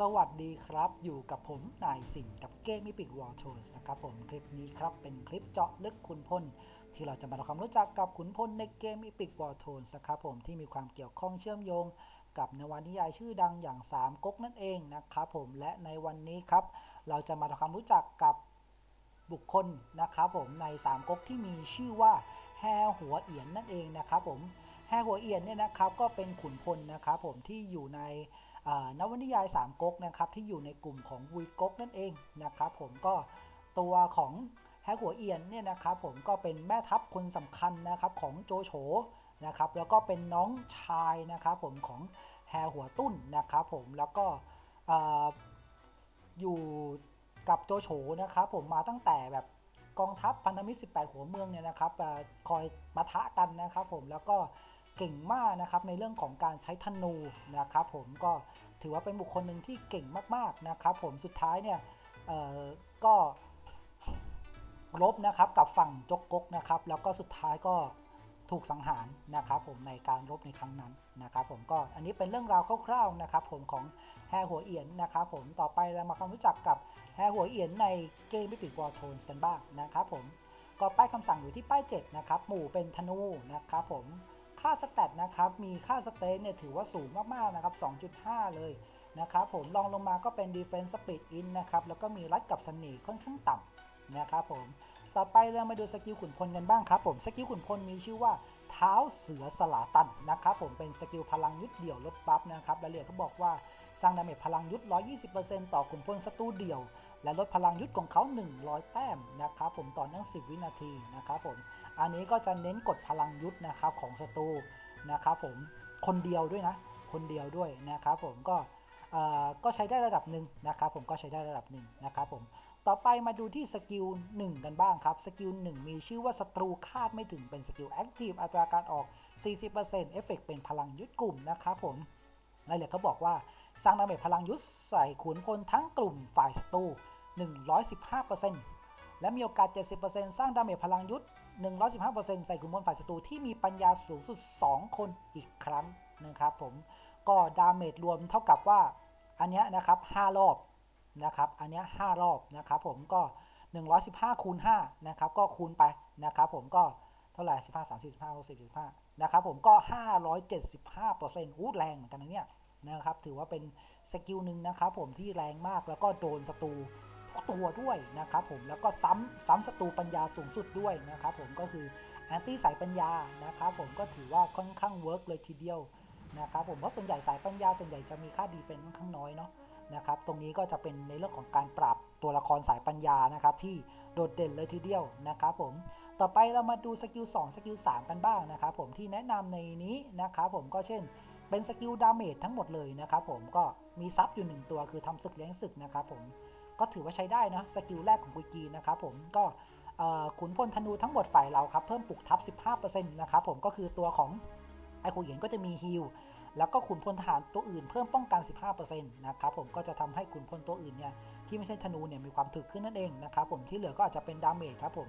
สวัสดีครับ อยู่กับผมนายสินกับเกมมิปิกวอลโทนนะครับผมคลิปนี้ครับเป็นคลิปเจาะลึกขุนพลที่เราจะมาทำความรู้จักกับขุนพลในเกมมิปิกวอลโทนนะครับผมที่มีความเกี่ยวข้องเชื่อมโยง กับนวนิยายชื่อดังอย่างสามก๊กนั่นเองนะครับผมและในวันนี้ครับ เราจะมาทำความรู้จักกับบุคคลนะครับผมในสามก๊กที่มีชื่อว่าแฮหัวเอียนนั่นเองนะครับผมแฮหัวเอียนเนี่ยนะครับก็เป็นขุนพลนะครับผมที่อยู่ใน นวนิยายสามก๊กนะครับที่อยู่ในกลุ่มของวุยก๊กนั่นเองนะครับผมก็ตัวของแฮกหัวเอียนเนี่ยนะครับผมก็เป็นแม่ทัพคนสำคัญนะครับของโจโฉนะครับแล้วก็เป็นน้องชายนะครับผมของแฮหัวตุ้นนะครับผมแล้วก็ออยู่กับโจโฉนะครับผมมาตั้งแต่แบบกองทัพพันธมิตร 18 หัวเมืองเนี่ยนะครับคอยปะทะกันนะครับผมแล้วก็ เก่งมากนะครับในเรื่องของการใช้ธนูนะครับผมก็ถือว่าเป็นบุคคลหนึ่งที่เก่งมากๆนะครับผมสุดท้ายเนี่ยก็รบนะครับกับฝั่งจกกกนะครับแล้วก็สุดท้ายก็ถูกสังหารนะครับผมในการรบในครั้งนั้นนะครับผมก็อันนี้เป็นเรื่องราวคร่าวๆนะครับผมของแฮหัวเอียนนะครับผมต่อไปเรามาความรู้จักกับแฮหัวเอียนในเกมมิปิกวอลโทนกันบ้างนะครับผมก็ป้ายคำสั่งอยู่ที่ป้าย 7 นะครับ หมู่เป็นธนูนะครับผม ค่าสแตทนะครับ มีค่าสเตทเนี่ยถือว่าสูงมากๆนะครับ 2.5 เลยนะครับผมลองลงมาก็เป็น Defense Speed In นะครับ แล้วก็มีรัดกับสน่ห์ค่อนข้างต่ำนะครับผม ต่อไปเรามาดูสกิลขุนพลกันบ้างครับผม สกิลขุนพลมีชื่อว่าเท้าเสือสลาตันนะครับผมเป็นสกิลพลังยุทธเดี่ยวลดบัฟนะครับรายละเอียดเขาบอกว่าสร้างดาเมจพลังยุทธ120%ต่อขุนพลศัตรูเดี่ยว และลดพลังยุทธของเขา 100 แต้มนะครับผมต่อนื่อง10 วินาทีนะครับผมอันนี้ก็จะเน้นกดพลังยุทธนะครับของศัตรูนะครับผมคนเดียวด้วยนะ คนเดียวด้วยนะครับผมก็เอ่อก็ใช้ได้ระดับหนึ่งนะครับผมก็ใช้ได้ระดับหนึ่งนะครับผมต่อไปมาดูที่สกิล1กันบ้างครับสกิล1มีชื่อว่าศัตรูคาดไม่ถึงเป็นสกิลแอคทีฟอัตราการออก 40%เอฟเฟกเป็นพลังยุทธกลุ่มนะครับผมรายละเอียดเขาบอกว่าสร้างดาเมจพลังยุทธใส่ขุนพลทั้งกลุ่มฝ่ายศัตรู 115%และมีโอกาส 70%สร้างดาเมจพลังยุทธ์115%ใส่ขุนพลฝ่ายศัตรูที่มีปัญญาสูงสุด 2 คนอีกครั้งนะครับผมก็ดาเมจรวมเท่ากับว่าอันนี้นะครับ 5 รอบนะครับ อันนี้ 5 รอบนะครับผมก็ 115คูณ5นะครับก็คูณไปนะครับผมก็เท่าไหร่15 30 15 60 15นะครับผมก็ 575%อู้แรงเหมือนกันนะเนี่ยนะครับถือว่าเป็นสกิลหนึ่งนะครับผมที่แรงมากแล้วก็โดนศัตรู ตัวด้วยนะครับผมแล้วก็ซ้ำซ้ำศัตรูปัญญาสูงสุดด้วยนะครับผมก็คือแอนตี้สายปัญญานะครับผมก็ถือว่าค่อนข้างเวิร์กเลยทีเดียวนะครับผมเพราะส่วนใหญ่สายปัญญาส่วนใหญ่จะมีค่าดีเฟนซ์ค่อนข้างน้อยเนาะนะครับตรงนี้ก็จะเป็นในเรื่องของการปรับตัวละครสายปัญญานะครับที่โดดเด่นเลยทีเดียวนะครับผมต่อไปเรามาดูสกิล2สกิล3กันบ้างนะครับผมที่แนะนำในนี้นะครับผมก็เช่นเป็นสกิลดาเมจทั้งหมดเลยนะครับผมก็มีซับอยู่ 1 ตัวคือทำศึกเลี้ยงศึกนะครับผม ก็ถือว่าใช้ได้นะสกิลแรกของกุยกีนะครับผมก็ขุนพลธนูทั้งหมดฝ่ายเราครับ เพิ่มปลุกทับ 15%นะครับผมก็คือตัวของไอโคเหยียนก็จะมีฮิลแล้วก็ขุนพลทหารตัวอื่นเพิ่มป้องกัน 15%นะครับผมก็จะทำให้ขุนพลตัวอื่นเนี่ยที่ไม่ใช่ธนูเนี่ยมีความถึกขึ้นนั่นเองนะครับผมที่เหลือก็อาจจะเป็นดาเมจครับผม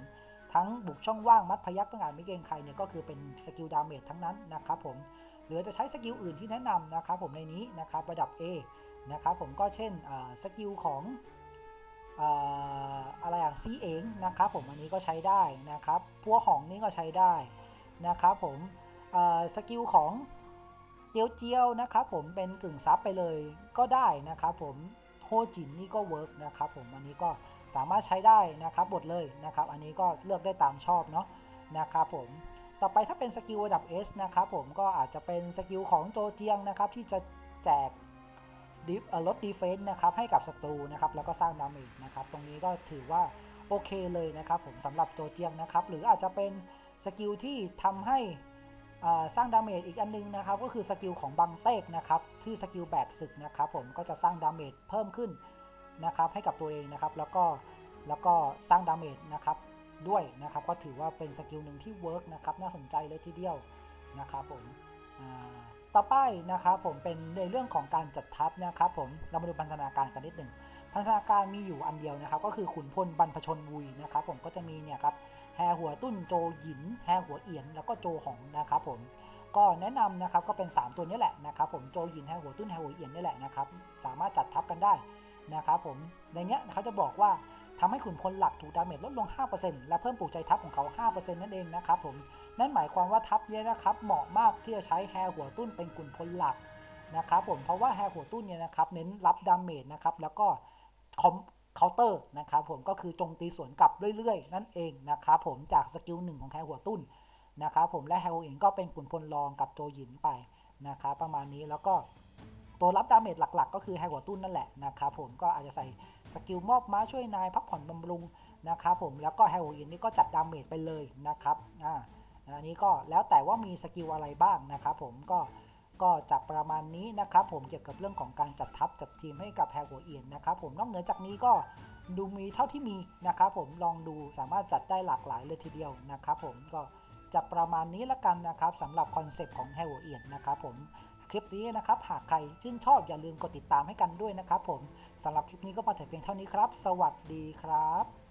ทั้งบุกช่องว่างมัดพยักประงานไม่เกรงใครเนี่ยก็คือเป็นสกิลดาเมจทั้งนั้นนะครับผมหรือจะใช้สกิลอื่นที่แนะนำนะครับผมในนี้นะครับระดับ A นะครับผมก็เช่นสกิลของ อะไรอะซีเองนะครับผมอันนี้ก็ใช้ได้นะครับพัวของนี้ก็ใช้ได้นะครับผมสกิลของเตียวเจียวนะครับผมเป็นกึ่งซับไปเลยก็ได้นะครับผมโฮจินนี่ก็เวิร์กนะครับผมอันนี้ก็สามารถใช้ได้นะครับบทเลยนะครับอันนี้ก็เลือกได้ตามชอบเนาะนะครับผมต่อไปถ้าเป็นสกิลระดับ S นะครับผมก็อาจจะเป็นสกิลของโจเจียงนะครับที่จะแจก ลดดีเฟนซ์นะครับให้กับศัตรูนะครับแล้วก็สร้างดาเมจนะครับตรงนี้ก็ถือว่าโอเคเลยนะครับผมสำหรับโจเจียงนะครับหรืออาจจะเป็นสกิลที่ทำให้สร้างดาเมจอีกอันนึงนะครับก็คือสกิลของบังเตกนะครับที่สกิลแบบศึกนะครับผมก็จะสร้างดาเมจเพิ่มขึ้นนะครับให้กับตัวเองนะครับแล้วก็แล้วก็สร้างดาเมจนะครับด้วยนะครับก็ถือว่าเป็นสกิลหนึ่งที่เวิร์กนะครับน่าสนใจเลยทีเดียวนะครับผม ต่อไปนะครับผมเป็นในเรื่องของการจัดทัพนะครับผมเรามาดูพันธนาการกันนิดหนึ่งพันธนาการมีอยู่อันเดียวนะครับ ก็คือขุนพลบรรพชนวุยนะครับ ผมก็จะมีเนี่ยครับแฮหัวตุ้นโจหยินแฮหัวเอียน แล้วก็โจหองนะครับผมก็แนะนำนะครับก็เป็น 3 ตัวนี้แหละนะครับผมโจหยินแฮหัวตุ้นแฮหัวเอียนนี่แหละนะครับสามารถจัดทับกันได้นะครับผมในเนี้ยเขาจะบอกว่า ทำให้ขุนพลหลักถูกดาเมจลดลง 5%และเพิ่มปลูกใจทัพของเขา 5%นั่นเองนะครับผม นั่นหมายความว่าทัพเนี้ยนะครับเหมาะมากที่จะใช้แฮร์หัวตุ้นเป็นขุนพลหลักนะครับผม เพราะว่าแฮร์หัวตุ้นเนี่ยนะครับเน้นรับดาเมจนะครับแล้วก็คอมเคาน์เตอร์นะครับผมก็คือโจมตีสวนกลับเรื่อยๆ นั่นเองนะครับผมจากสกิลหนึ่งของแฮร์หัวตุ้นนะครับผมและแฮร์โอินก็เป็นขุนพลรองกับโจหยินไปนะครับประมาณนี้แล้วก็ ตัวรับดาเมจหลัก ๆ ก็คือแฮหัวตุ้นนั่นแหละนะครับผมก็อาจจะใส่สกิลมอบม้าช่วยนายพักผ่อนบำรุงนะครับผมแล้วก็แฮร์โอินนี่ก็จัดดาเมจไปเลยนะครับอ่าอันนี้ก็แล้วแต่ว่ามีสกิลอะไรบ้างนะครับผมก็ก็จะประมาณนี้นะครับผมเกี่ยวกับเรื่องของการจัดทัพจัดทีมให้กับแฮหัวเอียนนะครับผมนอกเหนือจากนี้ก็ดูมีเท่าที่มีนะครับผมลองดูสามารถจัดได้หลากหลายเลยทีเดียวนะครับผมก็จะประมาณนี้ละกันนะครับสำหรับคอนเซปต์ของแฮร์เอียนนะครับผม คลิปนี้นะครับ หากใครชื่นชอบอย่าลืมกดติดตามให้กันด้วยนะครับผมสำหรับคลิปนี้ก็มาถึงเพียงเท่านี้ครับ สวัสดีครับ